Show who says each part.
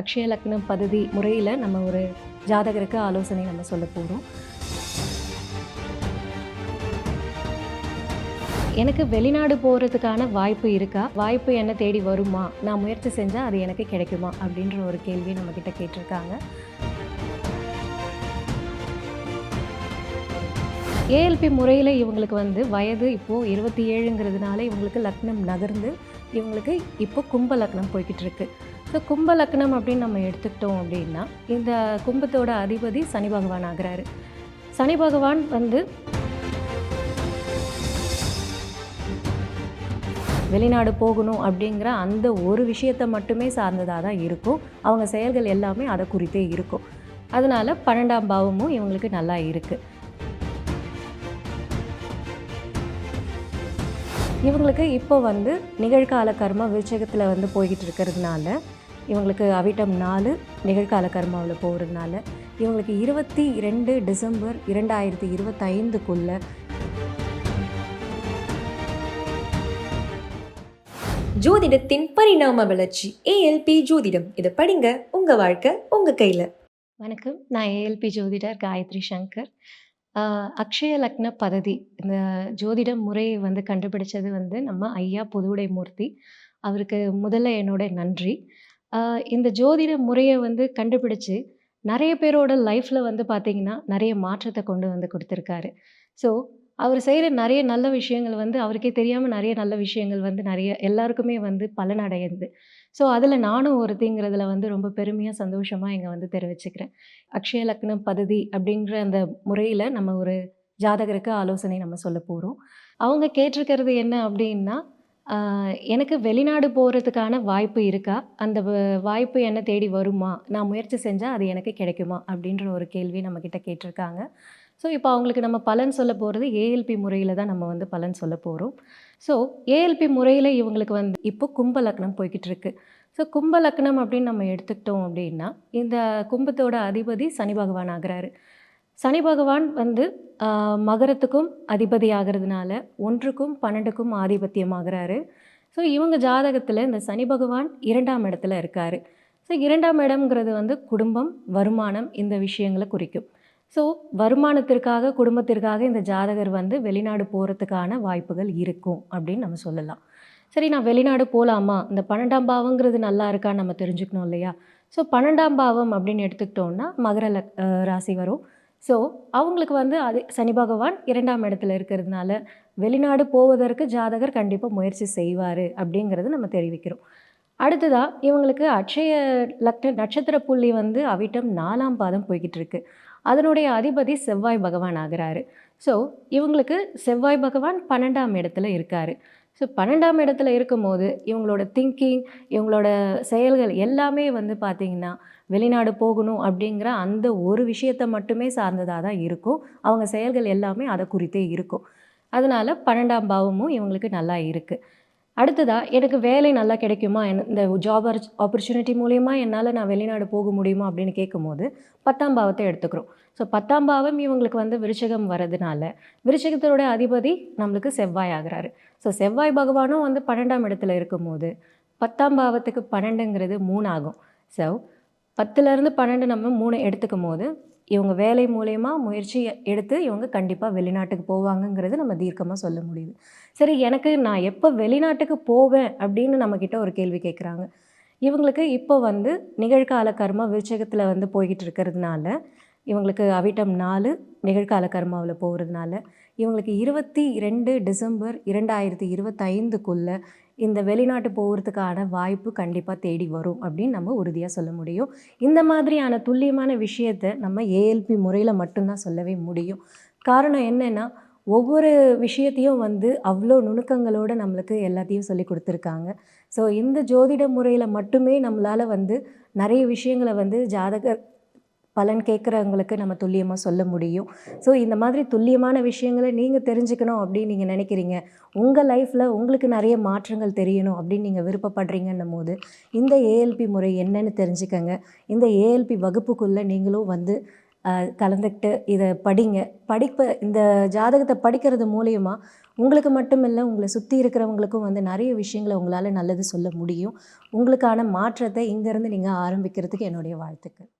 Speaker 1: அக்ஷய லக்னம் பதவி முறையில் நம்ம ஒரு ஜாதகருக்கு ஆலோசனை நம்ம சொல்ல போகிறோம் எனக்கு வெளிநாடு போகிறதுக்கான வாய்ப்பு இருக்கா? வாய்ப்பு என்ன தேடி வருமா? நான் முயற்சி செஞ்சால் அது எனக்கு கிடைக்குமா? அப்படின்ற ஒரு கேள்வி நம்மக்கிட்ட கேட்டிருக்காங்க. ஏஎல்பி முறையில் இவங்களுக்கு வந்து வயது இப்போது இருபத்தி ஏழுங்கிறதுனால இவங்களுக்கு லக்னம் நகர்ந்து இவங்களுக்கு இப்போ கும்ப லக்னம் போய்கிட்டு இருக்கு ஸோ கும்ப லக்னம் அப்படின்னு நம்ம எடுத்துக்கிட்டோம் அப்படின்னா இந்த கும்பத்தோட அதிபதி சனி பகவான் ஆகிறாரு. சனி பகவான் வந்து வெளிநாடு போகணும் அப்படிங்கிற அந்த ஒரு விஷயத்தை மட்டுமே சார்ந்ததாக தான் இருக்கும். அவங்க செயல்கள் எல்லாமே அதை குறித்தே இருக்கும். அதனால பன்னெண்டாம் பாவமும் இவங்களுக்கு நல்லா இருக்குது இவங்களுக்கு இப்போ வந்து நிகழ்கால கர்மா விருச்சகத்தில் வந்து போய்கிட்டு இருக்கிறதுனால இவங்களுக்கு அவிட்டம் நாலு நிகழ்கால கர்மாவில் போகிறதுனால இவங்களுக்கு இருபத்தி ரெண்டு டிசம்பர் இரண்டாயிரத்தி இருபத்தைந்துக்குள்ள
Speaker 2: ஜோதிடத்தின் பரிணாம வளர்ச்சி ஏஎல்பி ஜோதிடம். இதை படிங்க உங்க வாழ்க்கை உங்க கையில.
Speaker 1: வணக்கம். நான் ஏஎல்பி ஜோதிடர் காயத்ரி சங்கர். அக்ஷய லக்ன பததி. இந்த ஜோதிட முறையை வந்து கண்டுபிடிச்சது வந்து நம்ம ஐயா புதுவுடை மூர்த்தி அவருக்கு முதல்ல என்னோட நன்றி. இந்த ஜோதிட முறையை வந்து கண்டுபிடிச்சு நிறைய பேரோட லைஃப்பில் வந்து பார்த்திங்கன்னா நிறைய மாற்றத்தை கொண்டு வந்து கொடுத்துருக்காரு. ஸோ அவர் செய்கிற நிறைய நல்ல விஷயங்கள் வந்து அவருக்கே தெரியாமல் நிறைய நல்ல விஷயங்கள் வந்து நிறைய எல்லாருக்குமே வந்து பலனடையுது. ஸோ அதில் நானும் ஒருத்திங்கிறதுல வந்து ரொம்ப பெருமையாக சந்தோஷமாக இங்கே வந்து தெரிவிச்சுக்கிறேன். அக்ஷய லக்னம் பததி அப்படின்ற அந்த முறையில் நம்ம ஒரு ஜாதகருக்கு ஆலோசனை நம்ம சொல்ல போகிறோம் அவங்க கேட்டிருக்கிறது என்ன அப்படின்னா எனக்கு வெளிநாடு போகிறதுக்கான வாய்ப்பு இருக்கா? அந்த வாய்ப்பு என்ன தேடி வருமா? நான் முயற்சி செஞ்சால் அது எனக்கு கிடைக்குமா? அப்படின்ற ஒரு கேள்வி நம்மக்கிட்ட கேட்டிருக்காங்க. ஸோ இப்போ அவங்களுக்கு நம்ம பலன் சொல்ல போகிறது ஏஎல்பி முறையில் தான் நம்ம வந்து பலன் சொல்ல போகிறோம் ஸோ ஏஎல்பி முறையில் இவங்களுக்கு வந்து இப்போ கும்ப லக்னம் போய்கிட்டு இருக்கு. ஸோ கும்ப லக்னம் அப்படின்னு நம்ம எடுத்துக்கிட்டோம் அப்படின்னா இந்த கும்பத்தோட அதிபதி சனி பகவான் ஆகிறாரு. சனி பகவான் வந்து மகரத்துக்கும் அதிபதி ஆகிறதுனால ஒன்றுக்கும் பன்னெண்டுக்கும் ஆதிபத்தியம் ஆகிறாரு. ஸோ இவங்க ஜாதகத்தில் இந்த சனி பகவான் இரண்டாம் இடத்துல இருக்கார். ஸோ இரண்டாம் இடம்ங்கிறது வந்து குடும்பம் வருமானம் இந்த விஷயங்களை குறிக்கும். ஸோ வருமானத்திற்காக குடும்பத்திற்காக இந்த ஜாதகர் வந்து வெளிநாடு போகிறதுக்கான வாய்ப்புகள் இருக்கும் அப்படின்னு நம்ம சொல்லலாம். சரி நான் வெளிநாடு போகலாமா இந்த பன்னெண்டாம் பாவங்கிறது நல்லா இருக்கான்னு நம்ம தெரிஞ்சுக்கணும் இல்லையா? ஸோ பன்னெண்டாம் பாவம் அப்படின்னு எடுத்துக்கிட்டோம்னா மகர ராசி வரும். ஸோ அவங்களுக்கு வந்து அது சனி பகவான் இரண்டாம் இடத்துல இருக்கிறதுனால வெளிநாடு போவதற்கு ஜாதகர் கண்டிப்பாக முயற்சி செய்வார் அப்படிங்கிறது நம்ம தெரிவிக்கிறோம். அடுத்ததாக இவங்களுக்கு அட்சய லக்ன நட்சத்திர புள்ளி வந்து அவிட்டம் நாலாம் பாதம் போய்கிட்டு இருக்கு அதனுடைய அதிபதி செவ்வாய் பகவான் ஆகிறாரு. ஸோ இவங்களுக்கு செவ்வாய் பகவான் பன்னெண்டாம் இடத்துல இருக்காரு. ஸோ பன்னெண்டாம் இடத்துல இருக்கும்போது இவங்களோட திங்கிங் இவங்களோட செயல்கள் எல்லாமே வந்து பார்த்திங்கன்னா வெளிநாடு போகணும் அப்படிங்கிற அந்த ஒரு விஷயத்தை மட்டுமே சார்ந்ததாக தான் இருக்கும். அவங்க செயல்கள் எல்லாமே அதை குறித்தே இருக்கும். அதனால பன்னெண்டாம் பாவமும் இவங்களுக்கு நல்லா இருக்குது அடுத்ததாக எனக்கு வேலை நல்லா கிடைக்குமா? என்ன- இந்த ஜாப் ஆப்பர்ச்சுனிட்டி மூலயமா என்னால் நான் வெளிநாடு போக முடியுமா? அப்படின்னு கேட்கும்போது பத்தாம் பாவத்தை எடுத்துக்கிறோம். ஸோ பத்தாம் பாவம் இவங்களுக்கு வந்து விருச்சகம் வரதுனால விருச்சகத்தோட அதிபதி நம்மளுக்கு செவ்வாய் ஆகிறாரு. ஸோ செவ்வாய் பகவானும் வந்து பன்னெண்டாம் இடத்துல இருக்கும்போது பத்தாம் பாவத்துக்கு பன்னெண்டுங்கிறது மூணாகும். ஸோ பத்துலேருந்து பன்னெண்டு நம்ம மூணு எடுத்துக்கும் போது இவங்க வேலை மூலயமா முயற்சி எடுத்து இவங்க கண்டிப்பாக வெளிநாட்டுக்கு போவாங்கங்கிறது நம்ம தீர்க்கமாக சொல்ல முடியுது. சரி எனக்கு நான் எப்போ வெளிநாட்டுக்கு போவேன் அப்படின்னு நம்மக்கிட்ட ஒரு கேள்வி கேட்குறாங்க இவங்களுக்கு இப்போ வந்து நிகழ்கால கர்மா விருச்சகத்தில் வந்து போய்கிட்டு இருக்கிறதுனால இவங்களுக்கு அவிட்டம் நாலு நிகழ்கால கர்மாவில் போகிறதுனால இவங்களுக்கு இருபத்தி ரெண்டு டிசம்பர் இரண்டாயிரத்தி இருபத்தைந்துக்குள்ளே இந்த வெளிநாட்டு போகிறதுக்கான வாய்ப்பு கண்டிப்பாக தேடி வரும் அப்படின்னு நம்ம உறுதியாக சொல்ல முடியும். இந்த மாதிரியான துல்லியமான விஷயத்தை நம்ம ஏஎல்பி முறையில் மட்டும்தான் சொல்லவே முடியும். காரணம் என்னென்னா ஒவ்வொரு விஷயத்தையும் வந்து அவ்வளோ நுணுக்கங்களோடு நம்மளுக்கு எல்லாத்தையும் சொல்லி கொடுத்துருக்காங்க. ஸோ இந்த ஜோதிட முறையில் மட்டுமே நம்மளால் வந்து நிறைய விஷயங்களை வந்து ஜாதகர் பலன் கேட்குறவங்களுக்கு நம்ம துல்லியமாக சொல்ல முடியும். ஸோ இந்த மாதிரி துல்லியமான விஷயங்களை நீங்கள் தெரிஞ்சுக்கணும் அப்படின்னு நீங்கள் நினைக்கிறீங்க. உங்கள் லைஃப்பில் உங்களுக்கு நிறைய மாற்றங்கள் தெரியணும் அப்படின்னு நீங்கள் விருப்பப்படுறீங்கன்னும் போது இந்த ஏஎல்பி முறை என்னன்னு தெரிஞ்சுக்கங்க. இந்த ஏஎல்பி வகுப்புக்குள்ளே நீங்களும் வந்து கலந்துக்கிட்டு இதை படிங்க. படிப்பை இந்த ஜாதகத்தை படிக்கிறது மூலயமா உங்களுக்கு மட்டும் இல்லை உங்களை சுற்றி இருக்கிறவங்களுக்கும் வந்து நிறைய விஷயங்களை உங்களால் நல்லது சொல்ல முடியும். உங்களுக்கான மாற்றத்தை இங்கேருந்து நீங்கள் ஆரம்பிக்கிறதுக்கு என்னுடைய வாழ்த்துக்கள்.